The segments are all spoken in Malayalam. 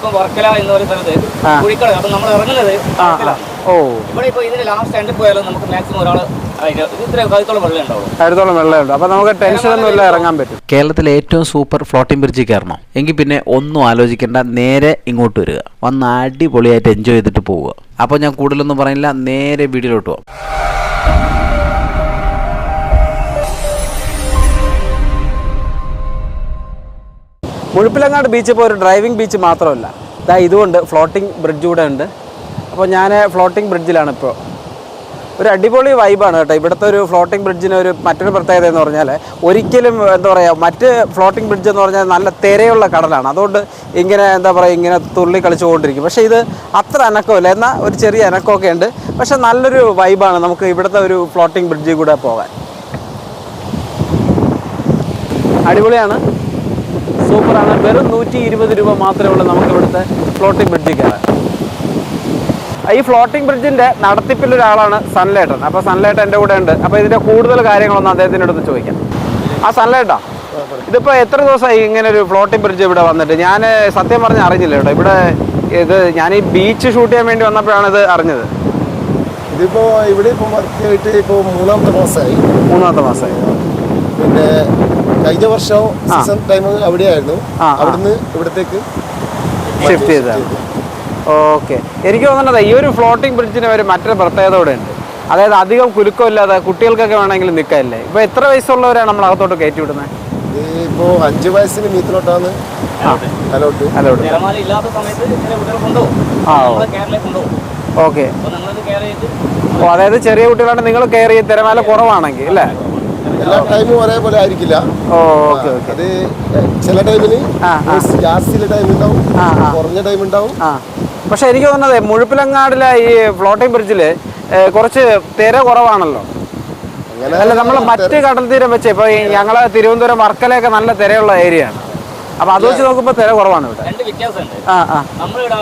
നിങ്ങളിപ്പോ വർക്കല എന്ന് പറയുന്ന സ്ഥലത്ത്. കുഴിക്കട അപ്പൊ നമ്മൾ ഇറങ്ങുന്നത്. ഓ. ഇവിടെ ഇപ്പൊ ഇതിന്റെ ലാസ്റ്റ് സ്റ്റാൻഡ് പോയാലും നമുക്ക് മാക്സിമം ഒരാൾ കേരളത്തിലെ ഏറ്റവും സൂപ്പർ ഫ്ലോട്ടിംഗ് ബ്രിഡ്ജിൽ കയറണം. എങ്കിൽ പിന്നെ ഒന്നും ആലോചിക്കേണ്ട നേരെ ഇങ്ങോട്ട് വരിക. വന്ന് അടിപൊളിയായിട്ട് എൻജോയ് ചെയ്തിട്ട് പോവുക. അപ്പോൾ ഞാൻ കൂടുതലൊന്നും പറയില്ല നേരെ വീട്ടിലോട്ട് പോകാം മുഴുപ്പിലങ്ങാട് ബീച്ച് ഇപ്പോൾ ഒരു ഡ്രൈവിംഗ് ബീച്ച് മാത്രമല്ല. ഇതാ ഇതുകൊണ്ട് ഫ്ലോട്ടിംഗ് ബ്രിഡ്ജ് കൂടെ ഉണ്ട്. അപ്പോൾ ഞാൻ ഫ്ലോട്ടിംഗ് ബ്രിഡ്ജിലാണ് ഇപ്പോൾ ഒരു അടിപൊളി വൈബാണ് കേട്ടോ. ഇവിടുത്തെ ഒരു ഫ്ലോട്ടിംഗ് ബ്രിഡ്ജിന് ഒരു മറ്റൊരു പ്രത്യേകത എന്ന് പറഞ്ഞാൽ ഒരിക്കലും എന്താ പറയുക മറ്റ് ഫ്ലോട്ടിംഗ് ബ്രിഡ്ജ് എന്ന് പറഞ്ഞാൽ നല്ല തിരയുള്ള കടലാണ്. അതുകൊണ്ട് ഇങ്ങനെ എന്താ പറയുക ഇങ്ങനെ തുള്ളി കളിച്ചുകൊണ്ടിരിക്കും. പക്ഷേ ഇത് അത്ര അനക്കമില്ല എന്നാൽ ഒരു ചെറിയ അനക്കമൊക്കെ ഉണ്ട്. പക്ഷേ നല്ലൊരു വൈബാണ് നമുക്ക് ഇവിടുത്തെ ഒരു ഫ്ലോട്ടിംഗ് ബ്രിഡ്ജിൽ കൂടെ പോകാൻ. അടിപൊളിയാണ്. സൂപ്പറാണ്. വെറും നൂറ്റി ഇരുപത് രൂപ മാത്രമേ ഉള്ളൂ നമുക്ക് ഇവിടുത്തെ ഫ്ലോട്ടിംഗ് ബ്രിഡ്ജിൽ കയറാൻ ഈ ഫ്ലോട്ടിംഗ് ബ്രിഡ്ജിന്റെ നടത്തിപ്പിൽ ഒരാളാണ് സൺലേട്ടൻ. അപ്പോൾ സൺലേട്ടൻ എന്റെ കൂടെ ഉണ്ട്. അപ്പോൾ ഇതിന്റെ കൂടുതൽ കാര്യങ്ങളൊന്നും അദ്ദേഹത്തിന്റെ അടുത്ത് ചോദിക്കാം. ആ സൺലേട്ടാ ഇതിപ്പോൾ എത്ര ദിവസമായി ഇങ്ങനെ ഒരു ഫ്ലോട്ടിംഗ് ബ്രിഡ്ജ് ഇവിടെ വന്നിട്ട്? ഞാൻ സത്യം പറഞ്ഞ് അറിഞ്ഞില്ല കേട്ടോ. ഇവിടെ ഇത് ഞാൻ ഈ ബീച്ച് ഷൂട്ട് ചെയ്യാൻ വേണ്ടി വന്നപ്പോഴാണ് ഇത് അറിഞ്ഞത്. ഇതിപ്പോ ഇവിടെ ഇപ്പൊ വർക്ക് ചെയ്തിട്ട് ഇപ്പൊ മൂന്നാമത്തെ മാസമായി. മൂന്നാമത്തെ മാസമായി. പിന്നെ കഴിഞ്ഞ വർഷം സീസൺ ടൈം അവിടെയായിരുന്നു. അവിടുന്ന് ഇവിടത്തേക്ക് ഷിഫ്റ്റ് ചെയ്തതാണ് ഓക്കെ എനിക്ക് തോന്നുന്നത് ഈ ഒരു ഫ്ലോട്ടിംഗ് ബ്രിഡ്ജിന് ഒരു മറ്റൊരു പ്രത്യേകത കൂടെ ഉണ്ട് അതായത് അധികം കുലുക്കമില്ലാതെ കുട്ടികൾക്കൊക്കെ വേണമെങ്കിൽ നിൽക്കാല്ലേ ഇപ്പോൾ എത്ര വയസ്സുള്ളവരാണ് നമ്മൾ അകത്തോട്ട് കയറ്റി വിടുന്നത് ഇപ്പോ അഞ്ച് വയസ്സിന് മീത്തിലോട്ടാണ് അലോട്ട് കൊണ്ടുപോകും. ഓക്കെ അപ്പൊ കെയർ ചെയ്ത് ഓ അതായത് ചെറിയ കുട്ടികളാണ് നിങ്ങൾ കയറി തിരമാല കുറവാണെങ്കിൽ അല്ലേ? എല്ലാ ടൈമും ഒരേപോലെ ആയിരിക്കില്ല. ഓ ഓക്കെ ഓക്കെ. അത് ചില ടൈമിന്. ജാസ്തിയിലെ ടൈം ഉണ്ടാവും. കുറഞ്ഞ ടൈം ഉണ്ടാവും പക്ഷെ എനിക്ക് തോന്നുന്നത് മുഴുപ്പിലങ്ങാടിലെ ഈ ഫ്ലോട്ടിംഗ് ബ്രിഡ്ജിൽ കുറച്ച് തിര കുറവാണല്ലോ. അല്ല നമ്മൾ മറ്റ് കടൽ തീരം വെച്ച് ഇപ്പൊ ഞങ്ങളെ തിരുവനന്തപുരം വർക്കലയൊക്കെ നല്ല തിരയുള്ള ഏരിയ ആണ്. അപ്പൊ അത് വെച്ച് നോക്കുമ്പോ തിര കുറവാണ് ഇവിടെ. രണ്ട് വ്യത്യാസമുണ്ട്. ആ ആ. നമ്മളിവിടെ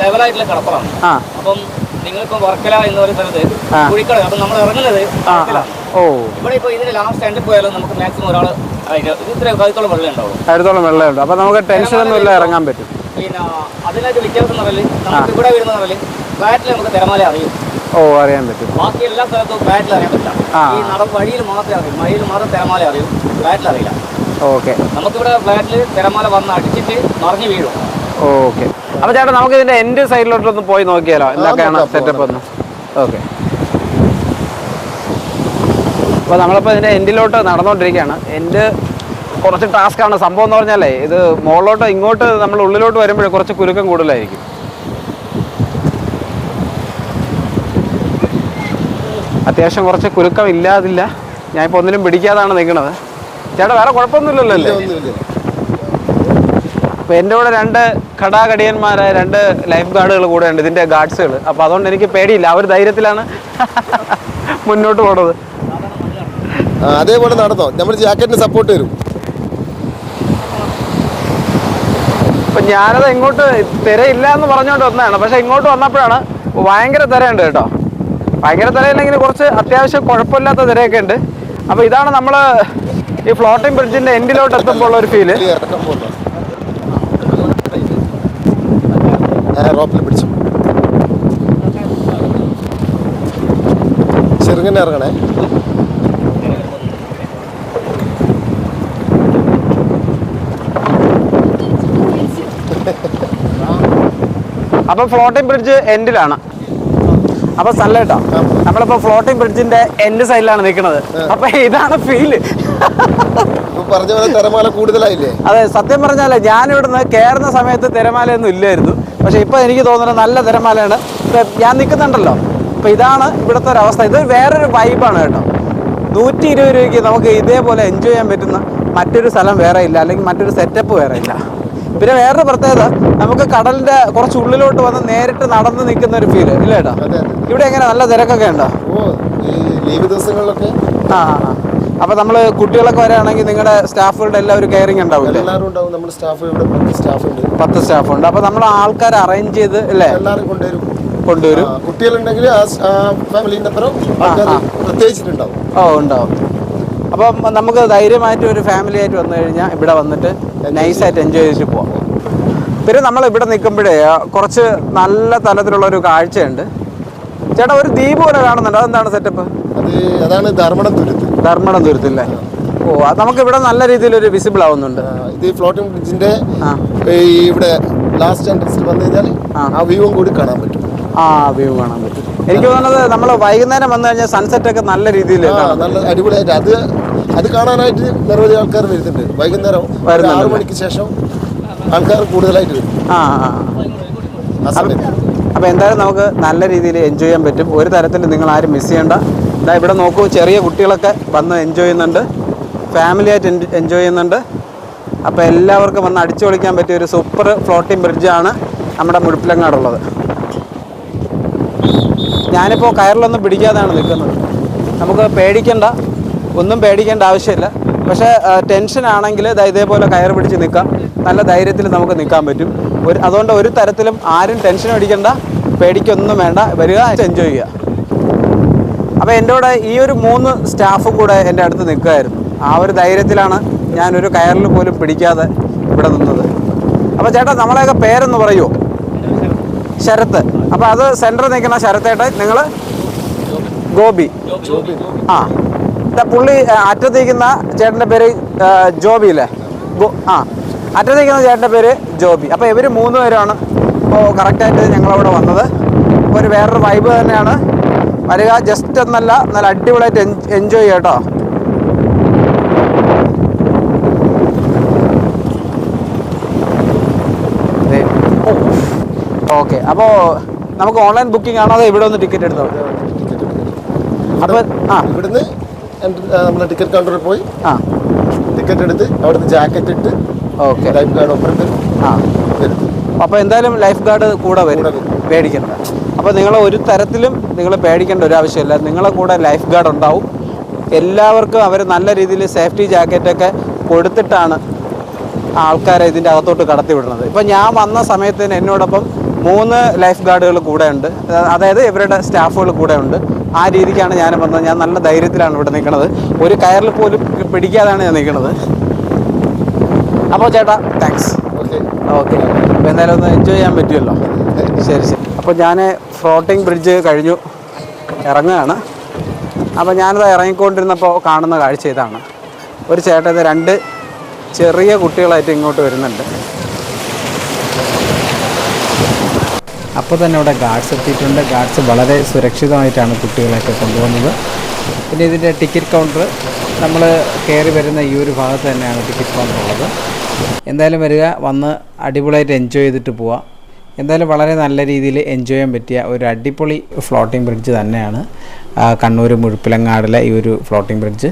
ലെവലായിട്ടുള്ള കടപ്പുറമാണ്. അപ്പം നിങ്ങളിപ്പോ വർക്കല എന്ന് പറയുന്ന സ്ഥലത്ത്. കുഴിക്കട അപ്പൊ നമ്മൾ ഇറങ്ങുന്നത്. ഓ. ഇവിടെ ഇപ്പൊ ഇതിന്റെ ലാസ്റ്റ് എൻഡിൽ പോയാലും നമുക്ക് മാക്സിമം ഒരാൾ ഇത്ര കഴുത്തോളം വെള്ളം ഉണ്ടാവും. അടുത്തോളം വെള്ളമുണ്ട് അപ്പോൾ നമുക്ക് ടെൻഷനൊന്നും ഇല്ല ഇറങ്ങാൻ പറ്റും. പിന്നെ അതിനകത്ത് വ്യത്യാസം എന്ന് പറഞ്ഞാൽ നമുക്ക് ഇവിടെ വരുന്ന പറഞ്ഞാൽ ഫ്ലാറ്റിൽ നമുക്ക് തിരമാല അറിയും. ഓ അറിയാൻ പറ്റും. ബാക്കി എല്ലാ സ്ഥലത്തും ഫ്ലാറ്റിൽ അറിയാൻ പറ്റില്ല. ഈ നട വഴിയിൽ മാത്രമേ അറിയൂ. വഴിയിൽ മാത്രം തിരമാല അറിയൂ. ഫ്ലാറ്റിൽ അറിയില്ല. ഓക്കെ. നമുക്കിവിടെ ഫ്ലാറ്റിൽ തിരമാല വന്ന് അടിച്ചിട്ട് മറിഞ്ഞു വീഴും. ഓക്കെ. അപ്പോൾ ചേട്ടാ നമുക്ക് ഇതിന്റെ എൻഡ് സൈഡിലോട്ടൊന്ന് പോയി നോക്കിയാലോ. എന്തൊക്കെയാണ് സെറ്റപ്പ് ഒന്ന് ഓക്കെ അപ്പോൾ നമ്മളിപ്പോ ഇതിന്റെ എൻഡിലോട്ട് നടന്നുകൊണ്ടിരിക്കുകയാണ് എൻഡ് കുറച്ച് ടാസ്ക് ആണ്. സംഭവം എന്ന് പറഞ്ഞാലേ ഇത് മുകളിലോട്ട് ഇങ്ങോട്ട് നമ്മൾ ഉള്ളിലോട്ട് വരുമ്പോഴേ കുറച്ച് കുരുക്കം കൂടുതലായിരിക്കും. അത്യാവശ്യം കുറച്ച് കുരുക്കം ഇല്ലാതില്ല. ഞാനിപ്പോൾ ഒന്നിലും പിടിക്കാതാണ് നിൽക്കുന്നത് ചേട്ടാ വേറെ കുഴപ്പമൊന്നുമില്ലല്ലോ അല്ലേ? അപ്പോൾ എന്റെ കൂടെ രണ്ട് കടാകടിയന്മാരായ രണ്ട് ലൈഫ് ഗാർഡുകൾ കൂടെ ഉണ്ട് ഇതിന്റെ ഗാർഡ്സുകൾ. അപ്പോൾ അതുകൊണ്ട് എനിക്ക് പേടിയില്ല. ആ ഒരു ധൈര്യത്തിലാണ് മുന്നോട്ട് പോണത്. അതേപോലെ നടന്നോ നമ്മൾ ജാക്കറ്റിന് സപ്പോർട്ട് വരും അപ്പം ഞാനത് ഇങ്ങോട്ട് തിരയില്ല എന്ന് പറഞ്ഞുകൊണ്ട് വന്നതാണ്. പക്ഷേ ഇങ്ങോട്ട് വന്നപ്പോഴാണ് ഭയങ്കര തിരയുണ്ട് കേട്ടോ. ഭയങ്കര തിരയില്ലെങ്കിൽ കുറച്ച് അത്യാവശ്യം കുഴപ്പമില്ലാത്ത തിരയൊക്കെ ഉണ്ട്. അപ്പോൾ ഇതാണ് നമ്മൾ ഈ ഫ്ലോട്ടിംഗ് ബ്രിഡ്ജിന്റെ എൻഡിലോട്ട് എത്തുമ്പോൾ ഉള്ള ഒരു ഫീൽ റോപ്പിൽ പിടിച്ചു. ചെറുങ്ങനെ ഇറങ്ങണേ. അപ്പൊ ഫ്ലോട്ടിംഗ് ബ്രിഡ്ജ് എൻഡിലാണ് അപ്പൊ സല്ലേട്ടോ നമ്മളിപ്പോ ഫ്ലോട്ടിംഗ് ബ്രിഡ്ജിന്റെ എൻഡ് സൈഡിലാണ് നിൽക്കുന്നത്. അപ്പൊ ഇതാണ് ഫീൽ പറഞ്ഞ പോലെ തിരമാല കൂടുതലായില്ലേ? അതെ സത്യം പറഞ്ഞാലേ ഞാനിവിടുന്ന് കയറുന്ന സമയത്ത് തിരമാലയൊന്നും ഇല്ലായിരുന്നു. പക്ഷേ ഇപ്പോൾ എനിക്ക് തോന്നുന്നത് നല്ല തിരമാലയാണ്. ഇപ്പം ഞാൻ നിൽക്കുന്നുണ്ടല്ലോ. അപ്പോൾ ഇതാണ് ഇവിടുത്തെ ഒരു അവസ്ഥ. ഇത് വേറൊരു വൈബാണ് കേട്ടോ. നൂറ്റി ഇരുപത് രൂപയ്ക്ക് നമുക്ക് ഇതേപോലെ എൻജോയ് ചെയ്യാൻ പറ്റുന്ന മറ്റൊരു സ്ഥലം വേറെ ഇല്ല. അല്ലെങ്കിൽ മറ്റൊരു സെറ്റപ്പ് വേറെ ഇല്ല. പിന്നെ വേറൊരു പ്രത്യേകത നമുക്ക് കടലിന്റെ കുറച്ച് ഉള്ളിലോട്ട് വന്ന് നേരിട്ട് നടന്ന് നിൽക്കുന്ന ഒരു ഫീൽ ഇല്ല കേട്ടോ അതെ അതെ. ഇവിടെ എങ്ങനെ? നല്ല തിരക്കൊക്കെ ഉണ്ടോ? ഓ ഈ ലീവ് ദിവസങ്ങളിലൊക്കെ? ആ ആ. ആ അപ്പോൾ നമ്മൾ കുട്ടികളൊക്കെ വരാണെങ്കിൽ നിങ്ങളുടെ സ്റ്റാഫുകളുടെ എല്ലാവരും കെയറിംഗ് ഉണ്ടാവില്ലേ? എല്ലാവരും ഉണ്ടാവും. നമ്മുടെ സ്റ്റാഫ് ഇവിടെ പത്ത് സ്റ്റാഫ് ഉണ്ട് പത്ത് സ്റ്റാഫ് ഉണ്ട് അപ്പോൾ നമ്മൾ ആൾക്കാർ അറേഞ്ച് ചെയ്ത് അല്ലേ? എല്ലാവരും കൊണ്ടുവരും. കൊണ്ടുവരും. കുട്ടികളുണ്ടെങ്കിൽ ഫാമിലിന്റെ പ്രത്യേകിച്ചിട്ടുണ്ടാവും. ഓ ഉണ്ടാവും. അപ്പം നമുക്ക് ധൈര്യമായിട്ട് ഒരു ഫാമിലി ആയിട്ട് വന്നു കഴിഞ്ഞാൽ ഇവിടെ വന്നിട്ട് നൈസായിട്ട് എൻജോയ് ചെയ്തിട്ട് പോവാം. പിന്നെ നമ്മൾ ഇവിടെ നിൽക്കുമ്പോഴേ കുറച്ച് നല്ല തലത്തിലുള്ള ഒരു കാഴ്ചയുണ്ട്. ചേട്ടാ ഒരു ദ്വീപ് പോലെ കാണുന്നുണ്ട്. അതെന്താണ് സെറ്റപ്പ് അത് അതാണ് ധർമ്മടം തുരുത്ത്. ധർമ്മടം തുരുത്തില്ലേ. ഓ അത് നമുക്ക് ഇവിടെ നല്ല രീതിയിൽ ഒരു വിസിബിൾ ആവുന്നുണ്ട് ഇത് ഫ്ലോട്ടിംഗ് ബ്രിഡ്ജിന്റെ ഈ ഇവിടെ ലാസ്റ്റ് എൻട്രൻസിൽ വന്നു കഴിഞ്ഞാൽ ആ. വ്യൂവും കൂടി കാണാൻ പറ്റും. ആ വ്യൂ കാണാൻ പറ്റും. എനിക്ക് തോന്നുന്നത് നമ്മൾ വൈകുന്നേരം വന്നു കഴിഞ്ഞാൽ സൺസെറ്റ് ഒക്കെ നല്ല രീതിയിൽ നല്ല അടിപൊളിയായിട്ട്. അത് അത് കാണാനായിട്ട് നിരവധി ആൾക്കാർ വരുന്നുണ്ട്. വൈകുന്നേരം? ആറു മണിക്ക് ശേഷം ആൾക്കാർ കൂടുതലായിട്ട് വരും. ആ അപ്പോൾ എന്തായാലും നമുക്ക് നല്ല രീതിയിൽ എൻജോയ് ചെയ്യാൻ പറ്റും. ഒരു തരത്തിൽ നിങ്ങൾ ആരും മിസ് ചെയ്യേണ്ട. ഇതാ ഇവിടെ നോക്കൂ ചെറിയ കുട്ടികളൊക്കെ വന്ന് എൻജോയ് ചെയ്യുന്നുണ്ട്. ഫാമിലി ആയിട്ട് എൻജോയ് ചെയ്യുന്നുണ്ട്. അപ്പോൾ എല്ലാവർക്കും വന്ന് അടിച്ചു പൊളിക്കാൻ പറ്റിയ ഒരു സൂപ്പർ ഫ്ലോട്ടിംഗ് ബ്രിഡ്ജാണ് നമ്മുടെ മുഴുപ്പിലങ്ങാടുള്ളത്. ഞാനിപ്പോൾ കയറിലൊന്നും പിടിക്കാതെയാണ് നിൽക്കുന്നത്. നമുക്ക് പേടിക്കേണ്ട ഒന്നും പേടിക്കേണ്ട ആവശ്യമില്ല. പക്ഷേ ടെൻഷൻ ആണെങ്കിൽ ഇതേപോലെ കയർ പിടിച്ച് നിൽക്കാം. നല്ല ധൈര്യത്തിൽ നമുക്ക് നിൽക്കാൻ പറ്റും. ഒരു അതുകൊണ്ട് ഒരു തരത്തിലും ആരും ടെൻഷൻ അടിക്കേണ്ട പേടിക്കൊന്നും വേണ്ട. വരിക എൻജോയ് ചെയ്യുക. അപ്പോൾ എന്റെ കൂടെ ഈ ഒരു മൂന്ന് സ്റ്റാഫും കൂടെ എന്റെ അടുത്ത് നിൽക്കുമായിരുന്നു ആ ഒരു ധൈര്യത്തിലാണ് ഒരു കയറിൽ പോലും പിടിക്കാതെ ഇവിടെ നിന്നത്. അപ്പോൾ ചേട്ടാ നമ്മളെയൊക്കെ പേരെന്ന് പറയുമോ ശരത്ത്. അപ്പോൾ അത് സെന്ററിൽ നിൽക്കുന്ന ശരത്തേട്ടൻ നിങ്ങൾ ഗോപി. ആ. പുള്ളി അറ്റത്തേക്കുന്ന അറ്റത്ത് ചേട്ടന്റെ പേര് ജോബി അല്ലേ? ആ. അറ്റത്തേക്കുന്ന ചേട്ടന്റെ പേര് ജോബി. അപ്പോൾ ഇവർ മൂന്ന് പേരാണ്. ഇപ്പോൾ കറക്റ്റായിട്ട് ഞങ്ങളവിടെ വന്നത്. ഒരു വേറൊരു വൈബ് തന്നെയാണ്. വരിക. ജസ്റ്റ് എന്നല്ല നല്ല അടിപൊളിയായിട്ട് എൻജോയ് ചെയ്യട്ടോ കേട്ടോ. ഓക്കെ. അപ്പോൾ നമുക്ക് ഓൺലൈൻ ബുക്കിംഗ് ആണോ? അതോ ഇവിടെ ഒന്ന് ടിക്കറ്റ് എടുത്തോ? അപ്പോൾ ആ. ഇവിടുന്ന് നമ്മൾ ടിക്കറ്റ് കൗണ്ടറിൽ പോയി ആ. ടിക്കറ്റ് എടുത്ത് അവിടുന്ന് ജാക്കറ്റ് ഇട്ട് ഓക്കെ. ലൈഫ് ഗാർഡ് ഒപ്പം ആ. അപ്പോൾ എന്തായാലും ലൈഫ് ഗാർഡ് കൂടെ വരും. പേടിക്കണ്ട. അപ്പോൾ നിങ്ങൾ ഒരു തരത്തിലും നിങ്ങൾ പേടിക്കേണ്ട ഒരു ആവശ്യമില്ല. നിങ്ങളെ കൂടെ ലൈഫ് ഗാർഡ് ഉണ്ടാവും. എല്ലാവർക്കും അവർ നല്ല രീതിയിൽ സേഫ്റ്റി ജാക്കറ്റൊക്കെ കൊടുത്തിട്ടാണ് ആൾക്കാരെ ഇതിന്റെ അകത്തോട്ട് കടത്തിവിടുന്നത് ഇപ്പം ഞാൻ വന്ന സമയത്തിന് എന്നോടൊപ്പം മൂന്ന് ലൈഫ് ഗാർഡുകൾ കൂടെ ഉണ്ട്. അതായത് ഇവരുടെ സ്റ്റാഫുകൾ കൂടെ ഉണ്ട്. ആ രീതിക്കാണ് ഞാൻ വന്നത്. ഞാൻ നല്ല ധൈര്യത്തിലാണ് ഇവിടെ നിൽക്കുന്നത്. ഒരു കയറിൽ പോലും പിടിക്കാതാണ് ഞാൻ നിൽക്കുന്നത്. അപ്പോൾ ചേട്ടാ താങ്ക്സ് ഓക്കെ ഓക്കെ അപ്പോൾ എന്തായാലും ഒന്ന് എൻജോയ് ചെയ്യാൻ പറ്റുമല്ലോ. ശരി ശരി. അപ്പോൾ ഞാൻ ഫ്ലോട്ടിംഗ് ബ്രിഡ്ജ് കഴിഞ്ഞു ഇറങ്ങുകയാണ്. അപ്പോൾ ഞാനത് ഇറങ്ങിക്കൊണ്ടിരുന്നപ്പോൾ കാണുന്ന കാഴ്ച ഇതാണ്. ഒരു ചേട്ടൻ ഇത് രണ്ട് ചെറിയ കുട്ടികളായിട്ട് ഇങ്ങോട്ട് വരുന്നുണ്ട്. അപ്പോൾ തന്നെ ഇവിടെ ഗാർഡ്സ് എത്തിയിട്ടുണ്ട്. ഗാർഡ്സ് വളരെ സുരക്ഷിതമായിട്ടാണ് കുട്ടികളെയൊക്കെ കൊണ്ടുപോകുന്നത്. പിന്നെ ഇതിന്റെ ടിക്കറ്റ് കൗണ്ടർ നമ്മൾ കയറി വരുന്ന ഈ ഒരു ഭാഗത്ത് തന്നെയാണ് ടിക്കറ്റ് കൗണ്ടർ ഉള്ളത്. എന്തായാലും വരിക വന്ന് അടിപൊളിയായിട്ട് എൻജോയ് ചെയ്തിട്ട് പോവാം. എന്തായാലും വളരെ നല്ല രീതിയിൽ എൻജോയ് ചെയ്യാൻ പറ്റിയ ഒരു അടിപൊളി ഫ്ലോട്ടിംഗ് ബ്രിഡ്ജ് തന്നെയാണ് കണ്ണൂർ മുഴുപ്പിലങ്ങാടിലെ ഈ ഒരു ഫ്ലോട്ടിംഗ് ബ്രിഡ്ജ്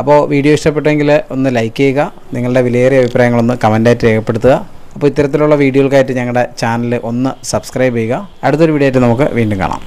അപ്പോൾ വീഡിയോ ഇഷ്ടപ്പെട്ടെങ്കിൽ ഒന്ന് ലൈക്ക് ചെയ്യുക നിങ്ങളുടെ വിലയേറിയ അഭിപ്രായങ്ങളൊന്ന് കമന്റായിട്ട് രേഖപ്പെടുത്തുക. അപ്പോൾ ഇത്തരത്തിലുള്ള വീഡിയോകൾക്കായിട്ട് ഞങ്ങളുടെ ചാനൽ ഒന്ന് സബ്സ്ക്രൈബ് ചെയ്യുക. അടുത്തൊരു വീഡിയോ ആയിട്ട് നമുക്ക് വീണ്ടും കാണാം.